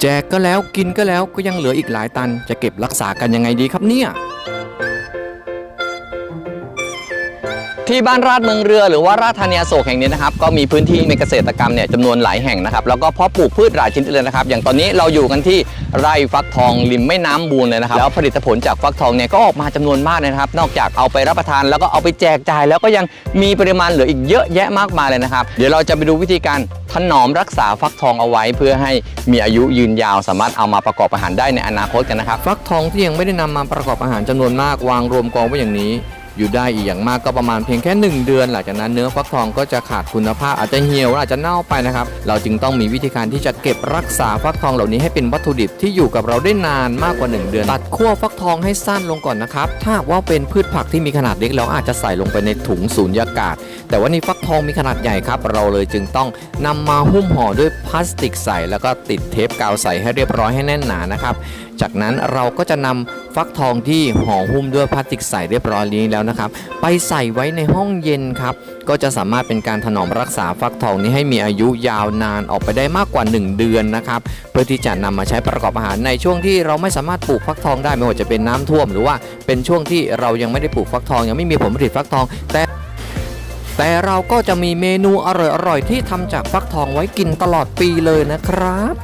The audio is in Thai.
แจกก็แล้วกินก็แล้วก็ยังเหลืออีกหลายตัน จะเก็บรักษากันยังไงดีครับเนี่ย ที่บ้านราชเมืองเรือหรือว่าราชธานีโศกแห่งนี้นะครับก็มีพื้นที่ในเกษตรกรรมเนี่ยจำนวนหลายแห่งนะครับแล้วก็เพาะปลูกพืชหลายชนิดเลยนะครับ อย่างตอนนี้เราอยู่กันที่ไร่ฟักทองริมแม่น้ำบูนเลยนะครับแล้วผลิตผลจากฟักทองเนี่ยก็ออกมาจำนวนมากเลยนะครับ นอกจากเอาไปรับประทานแล้วก็เอาไปแจกจ่ายแล้วก็ยังมีปริมาณเหลืออีกเยอะแยะมากมายเลยนะครับ เดี๋ยวเราจะไปดูวิธีการถนอมรักษาฟักทองเอาไว้ เพื่อให้มีอายุยืนยาวสามารถเอามาประกอบอาหารได้ในอนาคตกันนะครับฟักทองที่ยังไม่ได้นำมาประกอบอาหารจำนวนมากวางรวมกองไว้อย่างนี้ อยู่ได้อีกอย่างมากก็ประมาณเพียงแค่ 1 เดือน หลังจากนั้นเนื้อฟักทองก็จะขาดคุณภาพอาจจะเหี่ยวอาจจะเน่าไปนะครับ เราจึงต้องมีวิธีการที่จะเก็บรักษาฟักทองเหล่านี้ให้เป็นวัตถุดิบที่อยู่กับเราได้นานมากกว่า 1 เดือน ตัดขั้วฟักทองให้สั้นลงก่อนนะครับ ถ้าว่าเป็นพืชผักที่มีขนาดเล็กเราอาจจะใส่ลงไปในถุงสูญญากาศ แต่ว่านี่ฟักทองมีขนาดใหญ่ครับ เราเลยจึงต้องนำมาหุ้มห่อด้วยพลาสติกใสแล้วก็ติดเทปกาวใสให้เรียบร้อยให้แน่นหนานะครับจากนั้นเราก็จะนำฟักทองที่ห่อหุ้มด้วยพลาสติกใสเรียบร้อยนี้แล้วนะครับ ไปใส่ไว้ในห้องเย็นครับ ก็จะสามารถเป็นการถนอมรักษาฟักทองนี้ให้มีอายุยาวนานออกไปได้มากกว่า 1 เดือนนะครับ เพื่อที่จะนำมาใช้ประกอบอาหารในช่วงที่เราไม่สามารถปลูกฟักทองได้ไม่ว่าจะเป็นน้ำท่วม หรือว่าเป็นช่วงที่เรายังไม่ได้ปลูกฟักทอง ยังไม่มีผลผลิตฟักทองแต่แต่เราก็จะมีเมนูอร่อยๆที่ทำจากฟักทองไว้กินตลอดปีเลยนะครับ